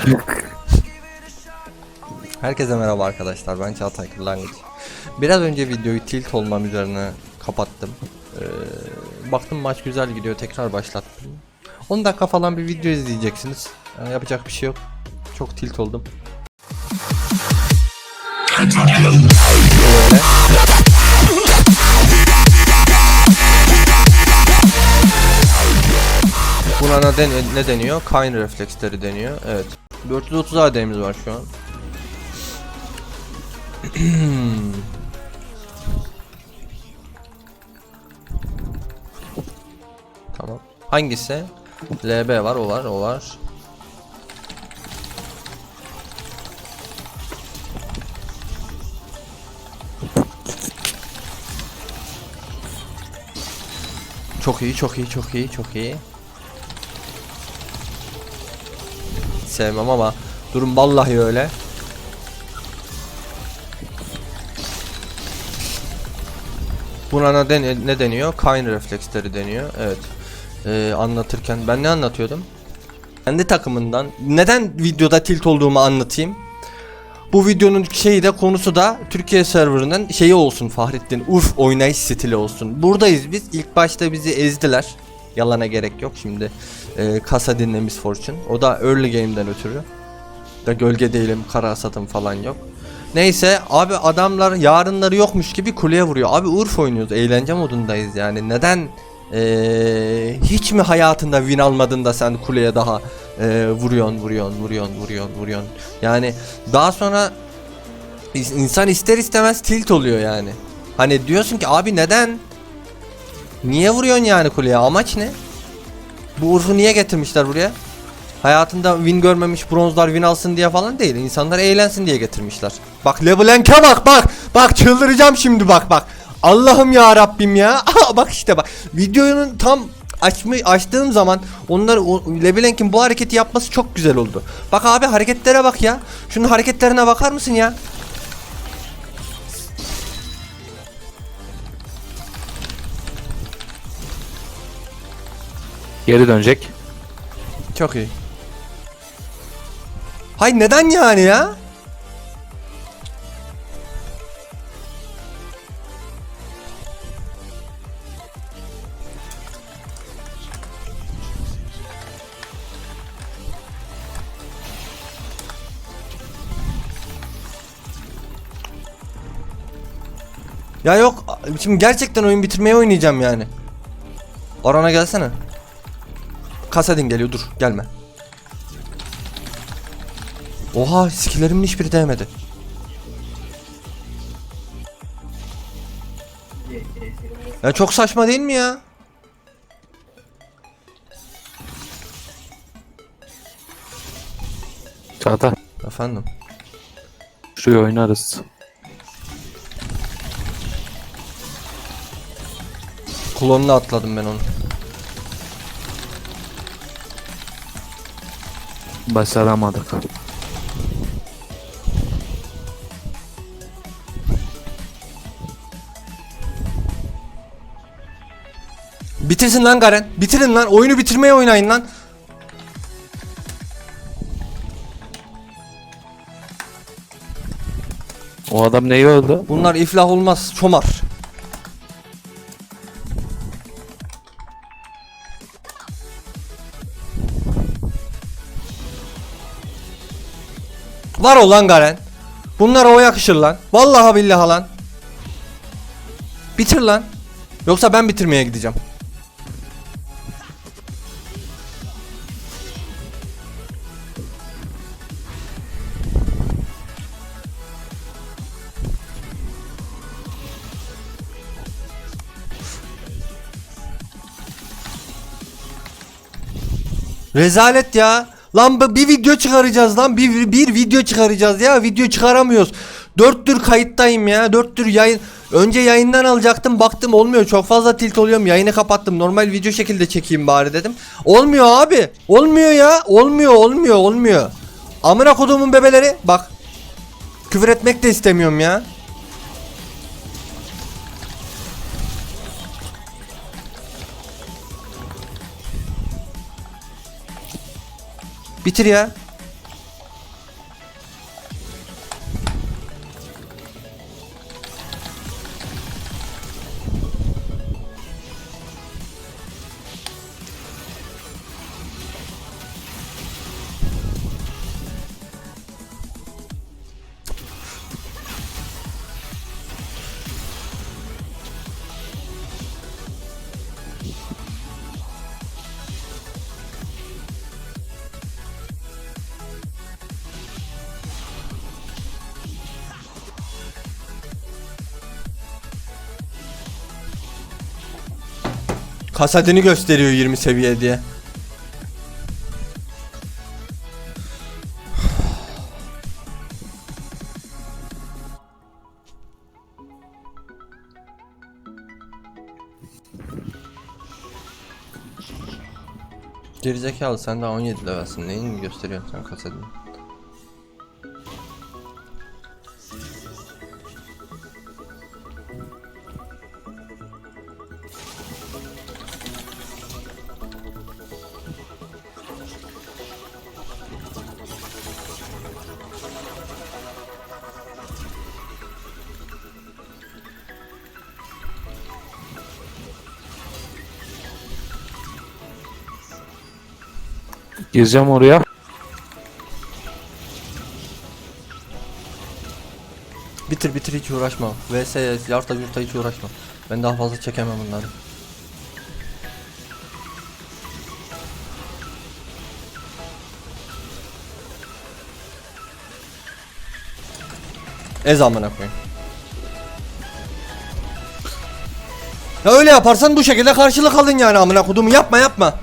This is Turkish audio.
Herkese merhaba arkadaşlar ben Çağatay Kırlangıç Biraz önce videoyu tilt olmam üzerine kapattım ee, Baktım maç güzel gidiyor tekrar başlattım 10 dakika falan bir video izleyeceksiniz yani Yapacak bir şey yok Çok tilt oldum. Buna ne, ne deniyor? Kain refleksleri deniyor. Evet. 430 AD'miz var şu an. tamam. Hangisi? LB var, o var, o var. Çok iyi, çok iyi, çok iyi, çok iyi. Sevmem ama durum vallahi öyle. Buna ne, den- ne deniyor? Kain refleksleri deniyor. Evet. Ee, anlatırken ben ne anlatıyordum? Kendi takımından neden videoda tilt olduğumu anlatayım. Bu videonun şeyi de konusu da Türkiye serverının şeyi olsun Fahrettin Urf oynayış stili olsun. Buradayız biz. İlk başta bizi ezdiler. Yalana gerek yok şimdi. Ee, kasa dinlemiş Fortune. O da early game'den ötürü. Da gölge değilim, kara satım falan yok. Neyse abi adamlar yarınları yokmuş gibi kuleye vuruyor. Abi Urf oynuyoruz. Eğlence modundayız yani. Neden ee, hiç mi hayatında win almadın da sen kuleye daha ee, vuruyorsun, vuruyorsun, vuruyorsun, vuruyorsun, vuruyorsun. Yani daha sonra insan ister istemez tilt oluyor yani. Hani diyorsun ki abi neden? Niye vuruyorsun yani kuleye? Amaç ne? Bu Urf'u niye getirmişler buraya? Hayatında win görmemiş bronzlar win alsın diye falan değil. İnsanlar eğlensin diye getirmişler. Bak LeBlanc'e bak bak. Bak çıldıracağım şimdi bak bak. Allah'ım ya Rabbim ya. Bak işte bak. Videonun tam açma, açtığım zaman onlar o, LeBlanc'in bu hareketi yapması çok güzel oldu. Bak abi hareketlere bak ya. Şunun hareketlerine bakar mısın ya? Geri dönecek. Çok iyi. Hay neden yani ya? Ya yok şimdi gerçekten oyun bitirmeye oynayacağım yani. Orana gelsene. Kasadin geliyor dur gelme. Oha skillerimin hiçbiri değmedi. Ya çok saçma değil mi ya? Çağatay. Efendim. Şuraya oynarız. Klonuna atladım ben onu. Başaramadık. Bitirsin lan Garen. Bitirin lan. Oyunu bitirmeye oynayın lan. O adam neyi öldü? Bunlar iflah olmaz. Çomar. Var o lan Garen. Bunlara o yakışır lan. Vallahi billahi lan. Bitir lan. Yoksa ben bitirmeye gideceğim. Rezalet ya. Lan bir video çıkaracağız lan. Bir, bir video çıkaracağız ya. Video çıkaramıyoruz. Dörttür kayıttayım ya. Dörttür yayın. Önce yayından alacaktım. Baktım olmuyor. Çok fazla tilt oluyorum. Yayını kapattım. Normal video şekilde çekeyim bari dedim. Olmuyor abi. Olmuyor ya. Olmuyor olmuyor olmuyor. Amına kodumun bebeleri. Bak. Küfür etmek de istemiyorum ya. Bitir ya. Kasetini gösteriyor 20 seviye diye. Gerizekalı sen daha 17 levelsin. Neyin gösteriyorsun sen kasetini? Gireceğim oraya. Bitir bitir hiç uğraşma. VS yarta yurta hiç uğraşma. Ben daha fazla çekemem bunları. Ez amına koyayım. Ya öyle yaparsan bu şekilde karşılık alın yani amına kodumu yapma yapma.